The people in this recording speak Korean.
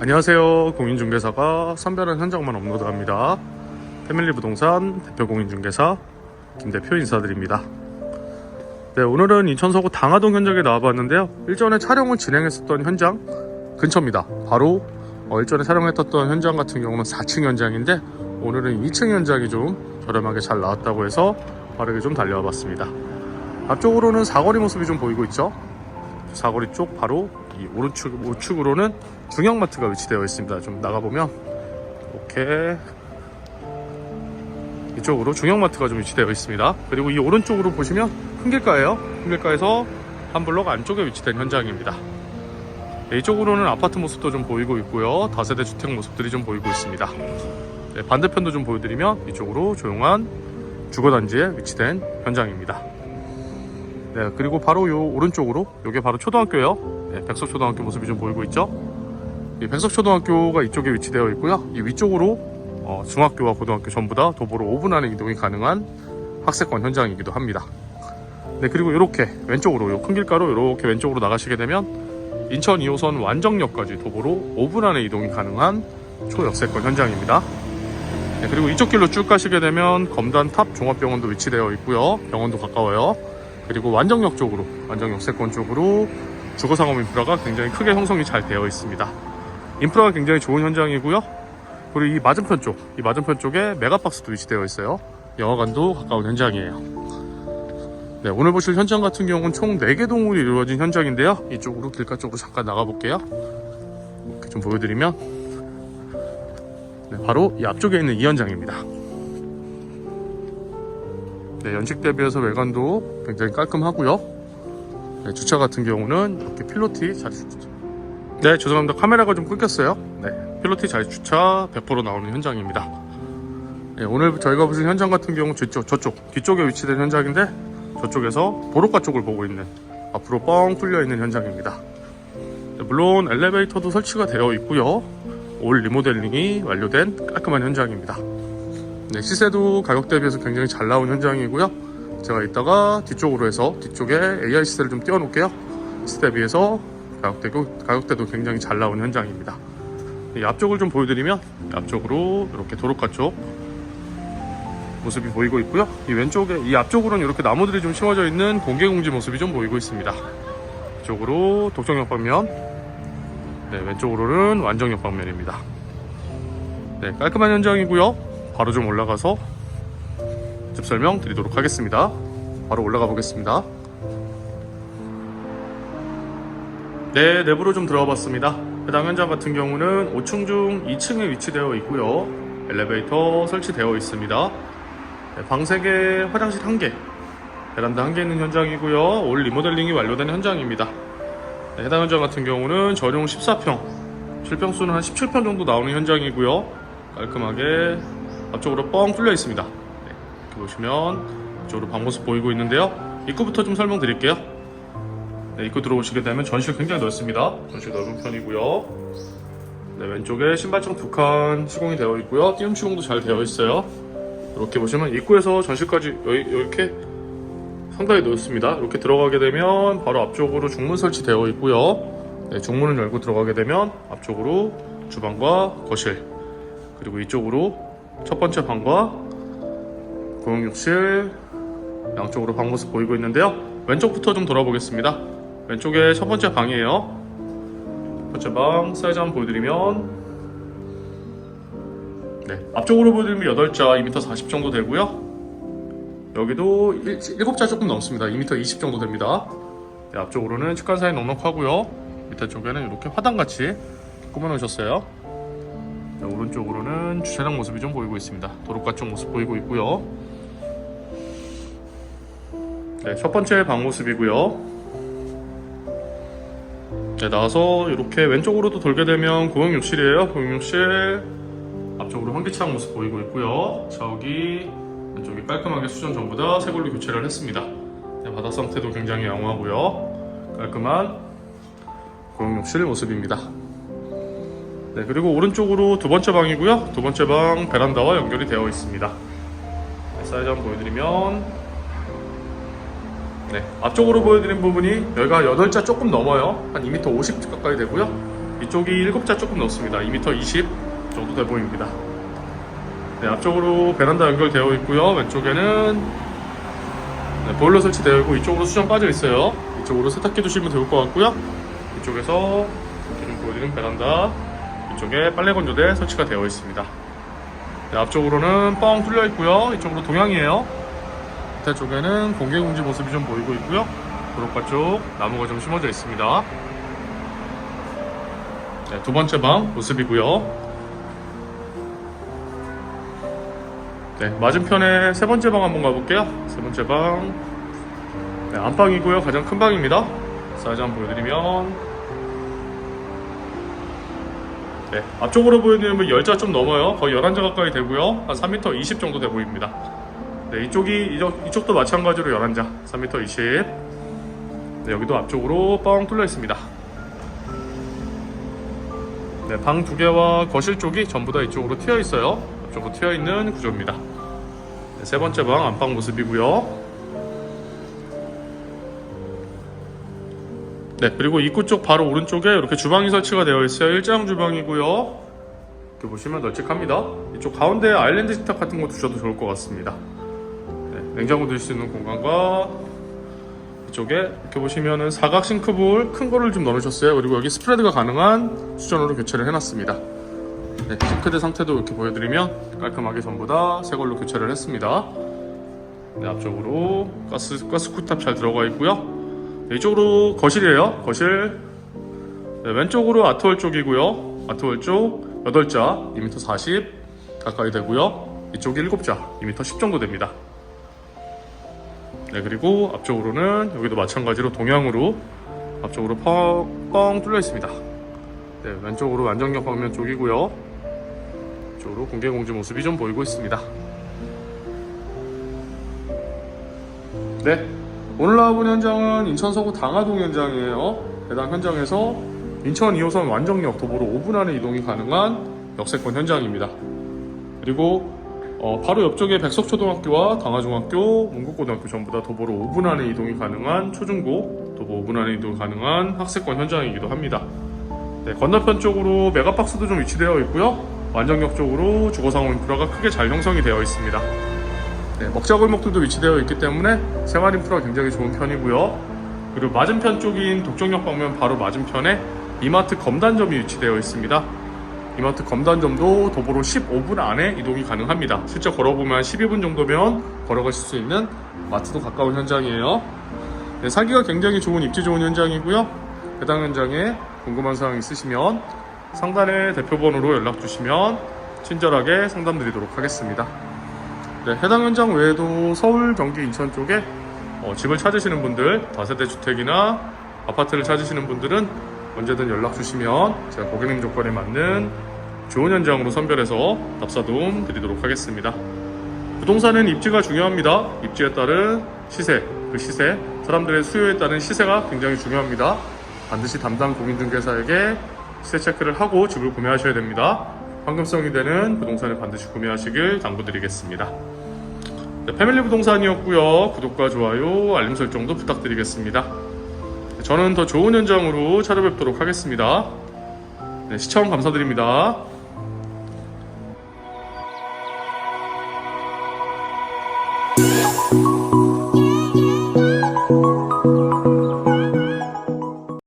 안녕하세요. 공인중개사가 선별한 현장만 업로드합니다. 패밀리 부동산 대표 공인중개사 김 대표 인사드립니다. 네, 오늘은 인천 서구 당하동 현장에 나와봤는데요. 일전에 촬영을 진행했었던 현장 근처입니다. 바로 어, 일전에 촬영했었던 현장 같은 경우는 4층 현장인데 오늘은 2층 현장이 좀 저렴하게 잘 나왔다고 해서 빠르게 좀 달려와 봤습니다. 앞쪽으로는 사거리 모습이 좀 보이고 있죠. 사거리 쪽 바로 이 오른쪽 우측으로는 중형마트가 위치되어 있습니다. 좀 나가보면 이렇게 이쪽으로 중형마트가 좀 위치되어 있습니다. 그리고 이 오른쪽으로 보시면 큰길가예요. 큰길가에서 한 블록 안쪽에 위치된 현장입니다. 네, 이쪽으로는 아파트 모습도 좀 보이고 있고요. 다세대 주택 모습들이 좀 보이고 있습니다. 네, 반대편도 좀 보여드리면 이쪽으로 조용한 주거단지에 위치된 현장입니다. 네, 그리고 바로 요 오른쪽으로 요게 바로 초등학교예요. 네, 백석초등학교 모습이 좀 보이고 있죠. 이 백석초등학교가 이쪽에 위치되어 있고요. 이 위쪽으로 어, 중학교와 고등학교 전부 다 도보로 5분 안에 이동이 가능한 학세권 현장이기도 합니다. 네, 그리고 이렇게 왼쪽으로 요 큰 길가로 이렇게 왼쪽으로 나가시게 되면 인천 2호선 완정역까지 도보로 5분 안에 이동이 가능한 초역세권 현장입니다. 네, 그리고 이쪽 길로 쭉 가시게 되면 검단 탑 종합병원도 위치되어 있고요. 병원도 가까워요. 그리고 완정역 쪽으로, 완정역 세권 쪽으로 주거상업 인프라가 굉장히 크게 형성이 잘 되어 있습니다. 인프라가 굉장히 좋은 현장이고요. 그리고 이 맞은편 쪽, 이 맞은편 쪽에 메가박스도 위치되어 있어요. 영화관도 가까운 현장이에요. 네, 오늘 보실 현장 같은 경우는 총 4개 동으로 이루어진 현장인데요. 이쪽으로 길가 쪽으로 잠깐 나가볼게요. 이렇게 좀 보여드리면 네, 바로 이 앞쪽에 있는 이 현장입니다. 네, 연식 대비해서 외관도 굉장히 깔끔하고요. 네, 주차 같은 경우는 이렇게 필로티 자리 주차. 네, 죄송합니다. 카메라가 좀 끊겼어요. 네, 필로티 자리 주차 100% 나오는 현장입니다. 네, 오늘 저희가 보신 현장 같은 경우 저쪽, 저쪽 뒤쪽에 위치된 현장인데 저쪽에서 도로가 쪽을 보고 있는 앞으로 뻥 뚫려 있는 현장입니다. 네, 물론 엘리베이터도 설치가 되어 있고요. 올 리모델링이 완료된 깔끔한 현장입니다. 네, 시세도 가격 대비해서 굉장히 잘 나온 현장이고요. 제가 이따가 뒤쪽으로 해서 뒤쪽에 AI 시세를 좀 띄워놓을게요. 시세 대비해서 가격대도, 가격대도 굉장히 잘 나온 현장입니다. 이 앞쪽을 좀 보여드리면 이 앞쪽으로 이렇게 도로가 쪽 모습이 보이고 있고요. 이 왼쪽에 이 앞쪽으로는 이렇게 나무들이 좀 심어져 있는 공개공지 모습이 좀 보이고 있습니다. 이쪽으로 독정역 방면, 네 왼쪽으로는 완정역 방면입니다. 네 깔끔한 현장이고요. 바로 좀 올라가서 집 설명 드리도록 하겠습니다. 바로 올라가 보겠습니다. 네, 내부로 좀 들어가 봤습니다. 해당 현장 같은 경우는 5층 중 2층에 위치되어 있고요. 엘리베이터 설치되어 있습니다. 네, 방 3개, 화장실 1개, 베란다 1개 있는 현장이고요. 올 리모델링이 완료된 현장입니다. 네, 해당 현장 같은 경우는 전용 14평, 실평수는 한 17평 정도 나오는 현장이고요. 깔끔하게 앞쪽으로 뻥 뚫려 있습니다. 네, 이렇게 보시면 이쪽으로 방 모습 보이고 있는데요. 입구부터 좀 설명드릴게요. 네, 입구 들어오시게 되면 전실 굉장히 넓습니다. 전실 넓은 편이고요. 네, 왼쪽에 신발장 두 칸 시공이 되어 있고요. 띄움 시공도 잘 되어 있어요. 이렇게 보시면 입구에서 전실까지 여기, 이렇게 상당히 넓습니다. 이렇게 들어가게 되면 바로 앞쪽으로 중문 설치되어 있고요. 네, 중문을 열고 들어가게 되면 앞쪽으로 주방과 거실 그리고 이쪽으로 첫 번째 방과 고용욕실 양쪽으로 방 모습 보이고 있는데요. 왼쪽부터 좀 돌아보겠습니다. 왼쪽에 첫 번째 방이에요. 첫 번째 방 사이즈 한번 보여드리면 네, 앞쪽으로 보여드리면 8자 2m 40 정도 되고요. 여기도 1, 7자 조금 넘습니다. 2m 20 정도 됩니다. 네, 앞쪽으로는 측간 사이 넉넉하고요. 밑에 쪽에는 이렇게 화단같이 꾸며놓으셨어요. 네, 오른쪽으로는 주차장 모습이 좀 보이고 있습니다. 도로가 쪽 모습 보이고 있고요. 네, 첫 번째 방 모습이고요. 네, 나와서 이렇게 왼쪽으로도 돌게 되면 고용욕실이에요. 고용욕실 앞쪽으로 환기창 모습 보이고 있고요. 저기 왼쪽이 깔끔하게 수전 전부 다 새걸로 교체를 했습니다. 네, 바닥 상태도 굉장히 양호하고요. 깔끔한 고용욕실 모습입니다. 네, 그리고 오른쪽으로 두 번째 방이고요. 두 번째 방 베란다와 연결이 되어 있습니다. 네, 사이즈 한번 보여드리면 네, 앞쪽으로 보여드린 부분이 여기가 8자 조금 넘어요. 한 2m 50 가까이 되고요. 이쪽이 7자 조금 넘습니다. 2m 20 정도 돼 보입니다. 네, 앞쪽으로 베란다 연결되어 있고요. 왼쪽에는 네, 보일러 설치되어 있고 이쪽으로 수전 빠져 있어요. 이쪽으로 세탁기 두시면 좋을 것 같고요. 이쪽에서 지금 보여드린 베란다 이 쪽에 빨래 건조대 설치가 되어 있습니다. 네, 앞쪽으로는 뻥 뚫려 있고요. 이쪽으로 동향이에요. 밑에 쪽에는 공개 공지 모습이 좀 보이고 있고요. 도로가 쪽 나무가 좀 심어져 있습니다. 네, 두 번째 방 모습이고요. 네, 맞은편에 세 번째 방 한번 가볼게요. 세 번째 방. 네, 안방이고요. 가장 큰 방입니다. 사이즈 한번 보여드리면. 네, 앞쪽으로 보여드리면 10자 좀 넘어요. 거의 11자 가까이 되고요. 한 3m 20 정도 돼 보입니다. 네, 이쪽이, 이쪽, 이쪽도 마찬가지로 11자. 3m 20. 네, 여기도 앞쪽으로 뻥 뚫려 있습니다. 네, 방 두 개와 거실 쪽이 전부 다 이쪽으로 튀어 있어요. 이쪽으로 튀어 있는 구조입니다. 네, 세 번째 방 안방 모습이고요. 네, 그리고 입구 쪽 바로 오른쪽에 이렇게 주방이 설치가 되어 있어요. 일자형 주방이고요. 이렇게 보시면 널찍합니다. 이쪽 가운데 아일랜드 식탁 같은 거 두셔도 좋을 것 같습니다. 네, 냉장고 둘수 있는 공간과 이쪽에 이렇게 보시면은 사각 싱크볼 큰 거를 좀 넣으셨어요. 그리고 여기 스프레드가 가능한 수전으로 교체를 해놨습니다. 네, 싱크대 상태도 이렇게 보여드리면 깔끔하게 전부 다 새 걸로 교체를 했습니다. 네, 앞쪽으로 가스 가스 쿨탑 잘 들어가 있고요. 네, 이쪽으로 거실이에요. 거실. 네, 왼쪽으로 아트월 쪽이고요. 아트월 쪽 8자 2m 40 가까이 되고요. 이쪽이 7자 2m 10 정도 됩니다. 네, 그리고 앞쪽으로는 여기도 마찬가지로 동향으로 앞쪽으로 펑, 뻥 뚫려 있습니다. 네, 왼쪽으로 안정역 방면 쪽이고요. 이쪽으로 공개 공지 모습이 좀 보이고 있습니다. 네, 오늘 나와본 현장은 인천 서구 당하동 현장이에요. 해당 현장에서 인천 2호선 완정역 도보로 5분 안에 이동이 가능한 역세권 현장입니다. 그리고 어, 바로 옆쪽에 백석초등학교와 강화중학교, 문국고등학교 전부 다 도보로 5분 안에 이동이 가능한 초중고, 도보 5분 안에 이동 가능한 학세권 현장이기도 합니다. 네, 건너편 쪽으로 메가박스도 좀 위치되어 있고요. 완정역 쪽으로 주거상호 인프라가 크게 잘 형성이 되어 있습니다. 네, 먹자골목들도 위치되어 있기 때문에 생활 인프라가 굉장히 좋은 편이고요. 그리고 맞은편 쪽인 독정역 방면 바로 맞은편에 이마트 검단점이 위치되어 있습니다. 이마트 검단점도 도보로 15분 안에 이동이 가능합니다. 실제 걸어보면 12분 정도면 걸어가실 수 있는 마트도 가까운 현장이에요. 네, 살기가 굉장히 좋은 입지 좋은 현장이고요. 해당 현장에 궁금한 사항 있으시면 상단의 대표번호로 연락 주시면 친절하게 상담드리도록 하겠습니다. 네, 해당 현장 외에도 서울, 경기, 인천 쪽에 어, 집을 찾으시는 분들, 다세대 주택이나 아파트를 찾으시는 분들은 언제든 연락 주시면 제가 고객님 조건에 맞는 좋은 현장으로 선별해서 답사도움 드리도록 하겠습니다. 부동산은 입지가 중요합니다. 입지에 따른 시세, 그 시세, 사람들의 수요에 따른 시세가 굉장히 중요합니다. 반드시 담당 공인중개사에게 시세 체크를 하고 집을 구매하셔야 됩니다. 황금성이 되는 부동산을 반드시 구매하시길 당부드리겠습니다. 네, 패밀리 부동산이었고요. 구독과 좋아요, 알림 설정도 부탁드리겠습니다. 저는 더 좋은 현장으로 찾아뵙도록 하겠습니다. 네, 시청 감사드립니다.